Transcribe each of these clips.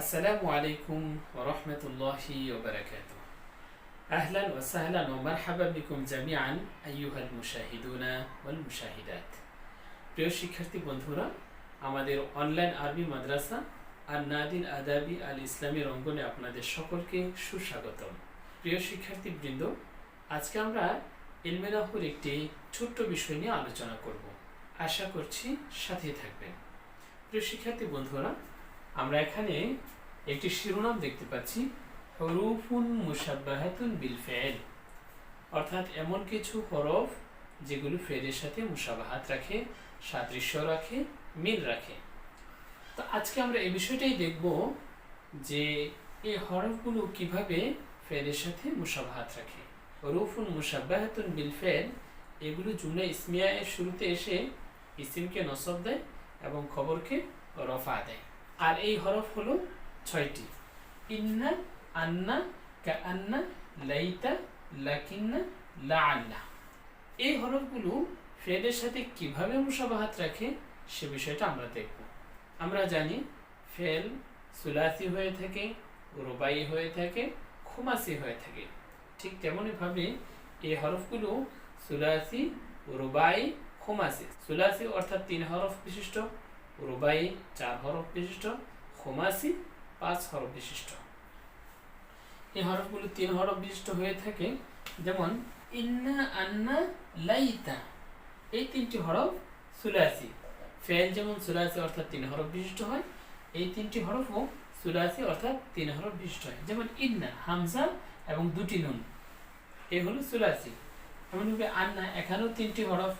السلام عليكم ورحمة الله وبركاته أهلا وسهلا ومرحبا بكم جميعا أيها المشاهدون والمشاهدات প্রিয় শিক্ষার্থী বন্ধুরা আমাদের অনলাইন আরবি মাদ্রাসা আর নাদিন আদাবি আল ইসলামী অঙ্গনে আপনাদের সকলকে সুস্বাগতম প্রিয় শিক্ষার্থী বৃন্দ আজকে আমরা ইলমেনাহুর একটি ছোট্ট বিষয় নিয়ে আলোচনা করব আশা করছি সাথে থাকবেন প্রিয় শিক্ষার্থী বন্ধুরা আমরা এখানে একটি শিরোনাম দেখতে পাচ্ছি, হরুফুন মুসাব্বাহাতুন বিল ফেল। অর্থাৎ এমন কিছু হরফ যেগুলো ফেলের সাথে মুসাবাহাত রাখে, সাদৃশ্য রাখে, মিল রাখে। তো আজকে আমরা এই বিষয়টাই দেখব যে এই হরফগুলো কীভাবে ফেলের সাথে মুসাবাহাত রাখে। হরুফুন মুসাব্বাহাতুন বিল ফেল, এগুলো জুমলা ইসমিয়া এর শুরুতে এসে ইসিমকে নসব দেয় এবং খবরকে রফা দেয়। আর এই হরফ হলো ছয়টি। ইন্না, আন্না কা আন্না লাইতা, লাকিন্না লা আল্লা এই হরফগুলো ফেলের সাথে কীভাবে মুসাবাহাত রাখে সে বিষয়টা আমরা দেখব। আমরা জানি ফেল সুলাসি হয়ে থাকে, রুবাই হয়ে থাকে, খুমাসি হয়ে থাকে। ঠিক তেমনইভাবে এই হরফগুলো সুলাসি, রুবাই, খুমাসি। সুলাসি অর্থাৎ তিন হরফ বিশিষ্ট। রুবাই চার হরফ বিশিষ্ট, খোমাসি পাঁচ হরফ বিশিষ্ট। এই হরফগুলো তিন হরফ বিশিষ্ট হয়ে থাকে, যেমন, ইন্না আন্না লাইতা এই তিনটি হরফ সুলাসি। ফেল যেমন সুলাসি অর্থাৎ তিন হরফ বিশিষ্ট হয়, এই তিনটি হরফও সুলাসি অর্থাৎ তিন হরফ বিশিষ্ট হয়। যেমন, ইন্না হামজা এবং দুটি নুন। এই হলো সুলাসি। এমনভাবে আন্না এখানেও তিনটি হরফ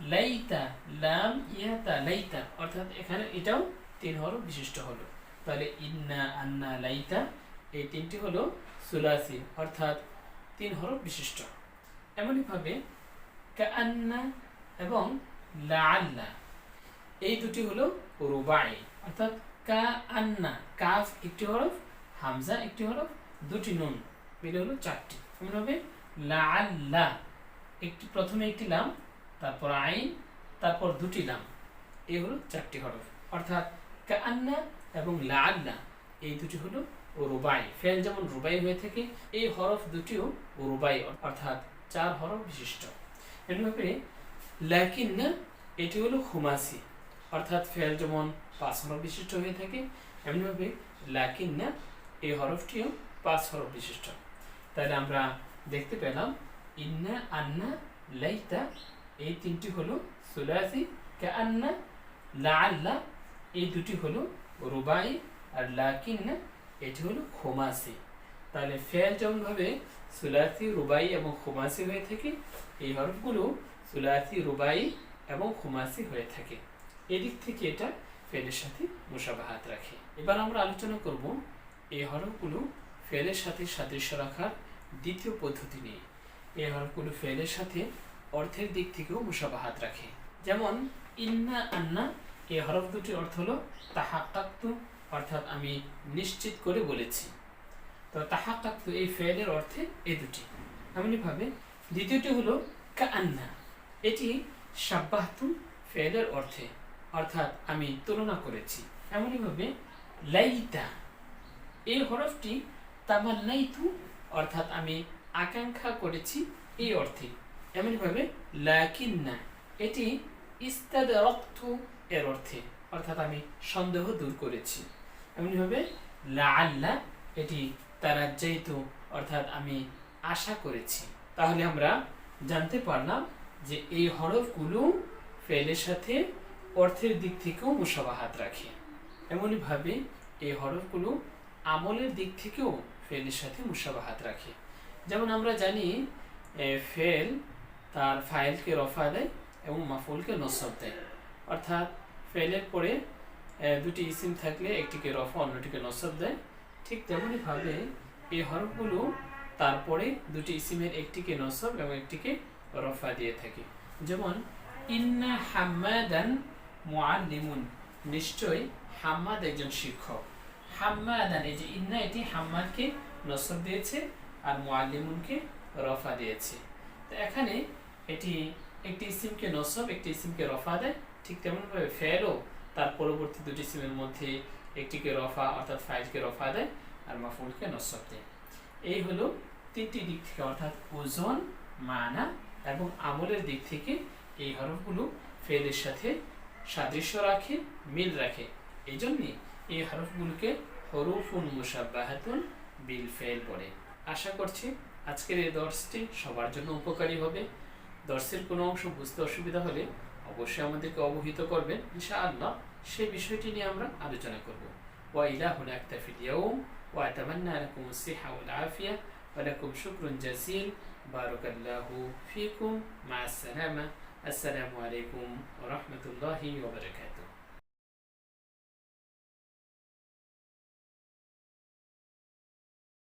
লাইতা, লাম, ইয়াতা, লাইতা। অর্থাৎ এখানে এটাও তিন হরফ বিশিষ্ট হলো। তাহলে ইন্না, আন্না, লাইতা, এই তিনটি হলো সুলাসি। অর্থাৎ তিন হরফ বিশিষ্ট। এমনইভাবে কান্না এবং লাআল্লা, এই দুটি হলো রুবাই। অর্থাৎ কা আন্না কাফ একটি হরফ, হামজা একটি হরফ, দুটি নুন, মিলে হলো চারটি। এমনভাবে লাআল্লা, একটি প্রথমে একটি লাম তারপর আইন, তারপর দুটি লাম এই হলো চারটি হরফ। অর্থাৎ কান্না এবং লাআল্লা এই দুটি হলো রুবাই। ফেল যেমন রুবাই হয়ে থাকে, এই হরফ দুটিও রুবাই। অর্থাৎ চার হরফ বিশিষ্ট। এমনিভাবে লাকিন্না, এটি হলো খুমাসি। অর্থাৎ ফেল যেমন পাঁচ হরফ বিশিষ্ট হয়ে থাকে, এমনিভাবে লাকিন্না, এই হরফটিও পাঁচ হরফ বিশিষ্ট। তাহলে আমরা দেখতে পেলাম, ইন্না আন্না লাইতা এই তিনটি হলো সুলাসি কান্না লাআল্লা, এই দুটি হলো রুবাই আর লাকিন্না, এটি হলো খোমাসি। তাহলে ফেল যেমনভাবে সুলাসি, রুবাই এবং খোমাসি হয়ে থাকে, এই হরফগুলো সুলাসি, রুবাই এবং খুমাসি হয়ে থাকে। এদিক থেকে এটা ফেলের সাথে মুসাবাহাত রাখে। এবার আমরা আলোচনা করব এই হরফগুলো ফেলের সাথে সাদৃশ্য রাখার দ্বিতীয় পদ্ধতি নিয়ে। এই হরফগুলো ফেলের সাথে অর্থের দিক থেকেও মুসাবাহাত রাখে। যেমন, ইন্না আন্না, এই হরফ দুটির অর্থ হলো তাহাক্কাক্তু, অর্থাৎ আমি নিশ্চিত করে বলেছি। তো তাহাক্কাক্তু, এই ফেলের অর্থে এই দুটি। এমনিভাবে দ্বিতীয়টি হলো কা আন্না এটি সাব্বাহতু ফেলের অর্থে, অর্থাৎ আমি তুলনা করেছি। এমনইভাবে লাইতা, এই হরফটি তামান্নাইতু, অর্থাৎ আমি আকাঙ্ক্ষা করেছি এই অর্থে। এমনইভাবে লাকিন্না এটি ইস্তাদ রক্ত এর অর্থে, অর্থাৎ আমি সন্দেহ দূর করেছি। এমনিভাবে লা আল্লাহ এটি তারাজ্জাইতু, অর্থাৎ আমি আশা করেছি। তাহলে আমরা জানতে পারলাম যে এই হরফগুলো ফেলের সাথে অর্থের দিক থেকেও মুসাবাহাত রাখে। এমনইভাবে এই হরফগুলো আমলের দিক থেকেও ফেলের সাথে মুসাবাহাত রাখে। যেমন আমরা জানি ফেল তার ফাইলকে রফা দেয় এবং মাফুলকে নসব দেয়। অর্থাৎ ফেলের পরে দুটি ইসিম থাকলে একটিকে রফা, অন্যটিকে নসব দেয়। ঠিক তেমনইভাবে এই হরফগুলো তারপরে দুটি ইসিমের একটিকে নসব এবং একটিকে রফা দিয়ে থাকে। যেমন, ইন্না হাম্মাদান মুআল্লিমুন। নিশ্চয় হাম্মাদ একজন শিক্ষক। হাম্মাদান, এই যে ইন্না, এটি হাম্মাদকে নসব দিয়েছে আর মুআল্লিমুনকে রফা দিয়েছে। তো এখানে এটি একটি ইসিমকে নসব, একটি ইসিমকে রফা দেয়। ঠিক তেমনভাবে ফেলও তার পরবর্তী দুটি ইসিমের মধ্যে একটিকে রফা অর্থাৎ ফাইলকে রফা দেয় আর মাফুলকে নসব দেয়। এই হলো তিনটি দিক থেকে অর্থাৎ ওজন, মানা এবং আমলের দিক থেকে এই হরফগুলো ফেলের সাথে সাদৃশ্য রাখে, মিল রাখে। এই জন্যে এই হরফগুলোকে হরুফুন মুসাব্বাহাতুন বিল ফেল পড়ে আশা করছি আজকের এই দর্শটি সবার জন্য উপকারী হবে। দর্শের কোনো অংশ বুঝতে অসুবিধা হলে অবশ্যই আমাদেরকে অবহিত করবেন ইনশাআল্লাহ সেই বিষয়টি নিয়ে আমরা আলোচনা করব ওয়াইলা হুনা আক্তাফিল ইয়াউম وأتمنى لكم الصحة والعافية ولكم شكر جزيل بارك الله فيكم مع السلامة السلام عليكم ورحمة الله وبركاته